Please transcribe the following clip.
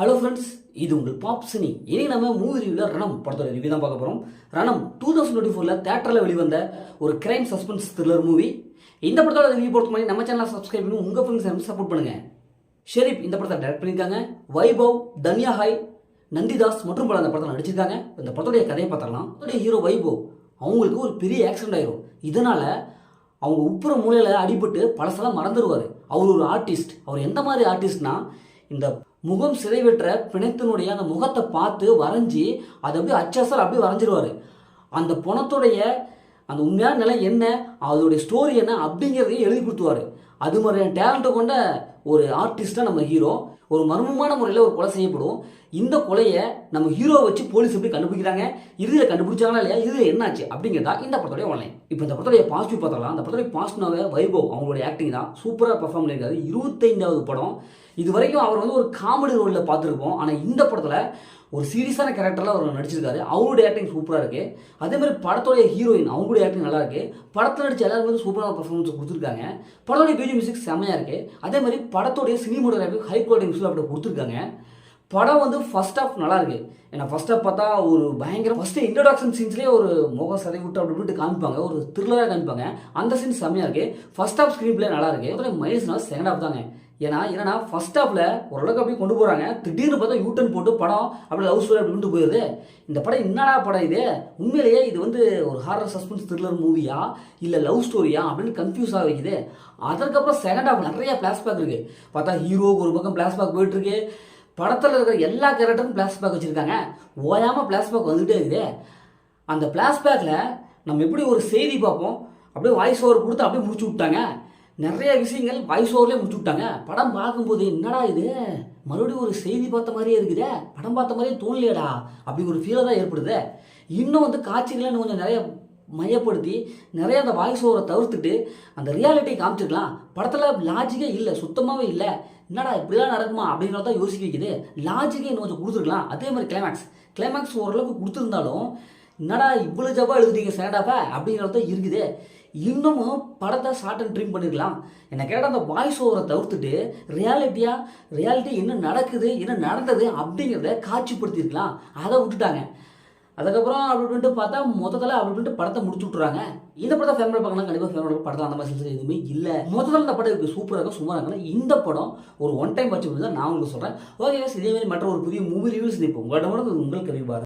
Hello friends இது உங்கள் pop cine. இனி நம்ம மூவி ரிவியூவில் ரணம் படத்தோட ரிவ்யூ தான் பார்க்க போகிறோம் ரணம் டூ தௌசண்ட் டுவெண்ட்டி ஃபோரில் தேட்டரில் வெளிவந்த ஒரு கிரைம் சஸ்பென்ஸ் த்ரில்லர் மூவி இந்த படத்தோட ரிவ்யூ பொறுத்த மாதிரி நம்ம சேனலை சப்ஸ்கிரைப் பண்ணி உங்கள் ஃப்ரெண்ட்ஸ் சப்போர்ட் பண்ணுங்க. ஷெரீப் இந்த படத்தை டைரக்ட் பண்ணியிருக்காங்க. வைபவ் தன்யா ஹாய் நந்திதாஸ் மற்றும் பல அந்த படத்தில் நடிச்சிருக்காங்க. இந்த படத்துடைய கதையை பார்த்தாலாம் அதோடைய ஹீரோ வைபவ் அவங்களுக்கு ஒரு பெரிய ஆக்சிடென்ட் ஆயிரும். இதனால் அவங்க உப்புற மூலையில் அடிபட்டு பழசெல்லாம் மறந்துடுவார் அவர் ஒரு ஆர்டிஸ்ட் அவர் எந்த மாதிரி ஆர்டிஸ்ட்னா இந்த முகம் சிதைவெற்ற பிணத்தினுடைய அந்த முகத்தை பார்த்து வரைஞ்சி அதை அப்படியே அச்சசல் அப்படியே வரைஞ்சிருவார். அந்த பணத்துடைய அந்த உண்மையான நிலை என்ன? அதோடைய ஸ்டோரி என்ன? அப்படிங்கிறதையும் எழுதி கொடுத்துவார் அது மாதிரியான டேலண்ட்டை கொண்ட ஒரு ஆர்டிஸ்டாக நம்ம ஹீரோ ஒரு மர்மமான முறையில் ஒரு கொலை செய்யப்படும். இந்த கொலையை நம்ம ஹீரோவை வச்சு போலீஸ் எப்படி கண்டுபிடிக்கிறாங்க? இறுதியில் கண்டுபிடிச்சாங்களா இல்லையா? இது என்னாச்சு? அப்படிங்கிறதா இந்த படத்துடைய ஆன்லைன் இப்போ இந்த படத்துடைய பாசிட்டிவ் பார்த்தலாம் அந்த படத்துடைய பாசிட்டிவாக வைபவ் அவங்களுடைய ஆக்டிங் தான். சூப்பராக பர்ஃபார்ம் பண்ணியிருக்காரு. இருபத்தைந்தாவது படம். இது வரைக்கும் அவர் வந்து ஒரு காமெடி ரோலில் பார்த்துருப்போம். ஆனால் இந்த படத்தில் ஒரு சீரியஸான கேரக்டரில் அவர் நடிச்சிருக்காரு. அவருடைய ஆக்டிங் சூப்பராக இருக்குது அதே மாதிரி படத்தோடைய ஹீரோயின் அவங்களுடைய ஆக்டிங் நல்லா இருக்குது படத்தில் நடிச்ச எல்லாருமே வந்து சூப்பரான பர்ஃபார்மன்ஸ் கொடுத்துருக்காங்க. படத்துடைய பேஜி மியூசிக் செம்மையாக இருக்குது அதே மாதிரி படத்தோடைய சினிமோட்டோகிராஃபி ஹை குவாலிட்டி விஷயம் அப்படி கொடுத்துருக்காங்க. படம் வந்து ஃபர்ஸ்ட் ஆஃப் நல்லா இருக்கு. ஏன்னா ஃபர்ஸ்ட் ஆஃப் பார்த்தா ஒரு பயங்கர ஃபஸ்ட்டு இன்ட்ரடக்ஷன் சீன்ஸ்லேயே ஒரு முகம் சதை விட்டு அப்படி விட்டு காமிப்பாங்க. ஒரு த்ரில்லராக காமிப்பாங்க. அந்த சீன் செம்மையாக இருக்கு. ஃபர்ஸ்ட் ஆஃப் ஸ்க்ரீன் பிளே நல்லா இருக்கு. அதோட செகண்ட் ஆஃப் தாங்க. ஏன்னா என்னன்னா ஃபர்ஸ்ட் ஹாஃபில் ஓரளவுக்கு அப்படியே கொண்டு போகிறாங்க திடீர்னு பார்த்தா யூட்டன் போட்டு படம் அப்படியே லவ் ஸ்டோரி அப்படி கொண்டு போயிருது. இந்த படம் என்னடா படம் இது? உண்மையிலேயே இது வந்து ஒரு ஹாரர் சஸ்பென்ஸ் த்ரில்லர் மூவியா இல்லை லவ் ஸ்டோரியா அப்படின்னு கன்ஃபியூஸ் ஆக வைக்குது. அதற்கப்புறம் செகண்ட் ஹாஃப் நிறைய ஃப்ளாஷ்பேக் இருக்குது பார்த்தா ஹீரோவுக்கு ஒரு பக்கம் ஃப்ளாஷ்பேக் போயிட்டுருக்கு. படத்தில் இருக்கிற எல்லா கேரக்டரும் ஃப்ளாஷ்பேக் வச்சுருக்காங்க. ஓயாமல் ஃப்ளாஷ்பேக் வந்துகிட்டே இருக்குது. அந்த ஃப்ளாஷ்பேக்கில் நம்ம எப்படி ஒரு செய்தி பார்ப்போம்? அப்படியே வாய்ஸ் ஓவர் கொடுத்து அப்படியே முடிச்சு விட்டாங்க. நிறைய விஷயங்கள் வாய்ஸ் ஓவர்லேயே முடிச்சு விட்டாங்க படம் பார்க்கும்போது என்னடா இது? மறுபடியும் ஒரு செய்தி பார்த்த மாதிரியே இருக்குதே. படம் பார்த்த மாதிரியே தோணலையடா. அப்படி ஒரு ஃபீலை தான் ஏற்படுது. இன்னும் வந்து காட்சிகளை இன்னும் கொஞ்சம் நிறைய மையப்படுத்தி நிறைய அந்த வாய்ஸ் ஓவரை தவிர்த்துட்டு அந்த ரியாலிட்டி காமிச்சிருக்கலாம். படத்தில் லாஜிக்கே இல்லை சுத்தமாகவே இல்லை. என்னடா இப்படிலாம் நடக்குமா அப்படிங்கிறத தான் யோசிக்க வைக்குது. லாஜிக்கே இன்னும் கொஞ்சம் கொடுத்துருக்கலாம். அதே மாதிரி கிளைமேக்ஸ் கிளைமேக்ஸ் ஓரளவுக்கு கொடுத்துருந்தாலும் என்னடா இவ்வளோ ஜப்பாக எழுதுறீங்க சேடாப்பா அப்படிங்கிறது தான் இருக்குது. இன்னமும் படத்தை ஷார்ட் அண்ட் ட்ரீம் பண்ணிருக்கலாம். என்ன கேட்டால் அந்த வாய்ஸ் ஓவரை தவிர்த்துட்டு ரியாலிட்டியாக ரியாலிட்டி என்ன நடக்குது என்ன நடந்தது அப்படிங்கிறத காட்சிப்படுத்தியிருக்கலாம். அதை விட்டுட்டாங்க. அதுக்கப்புறம் அப்படி பார்த்தா மொத்தத்தில் அப்படி படத்தை முடிச்சு விட்றாங்க இந்த படத்தை ஃபேமிலி பார்க்கலாம் கண்டிப்பாக ஃபேமிலி படத்தில் அந்த மாதிரி சில எதுவுமே இல்லை. மொத்தத்தில் இந்த படம் இருக்குது சூப்பராக இருக்கும் சும்மா இருக்கணும் இந்த படம் ஒரு ஒன் டைம் வச்சு தான் நான் உங்களுக்கு சொல்கிறேன் ஓகே இதே மாதிரி மற்ற ஒரு புதிய மூவி ரிவ்யூஸ் இப்போ உங்கள்கிட்ட உங்கள் கவிப்பாரு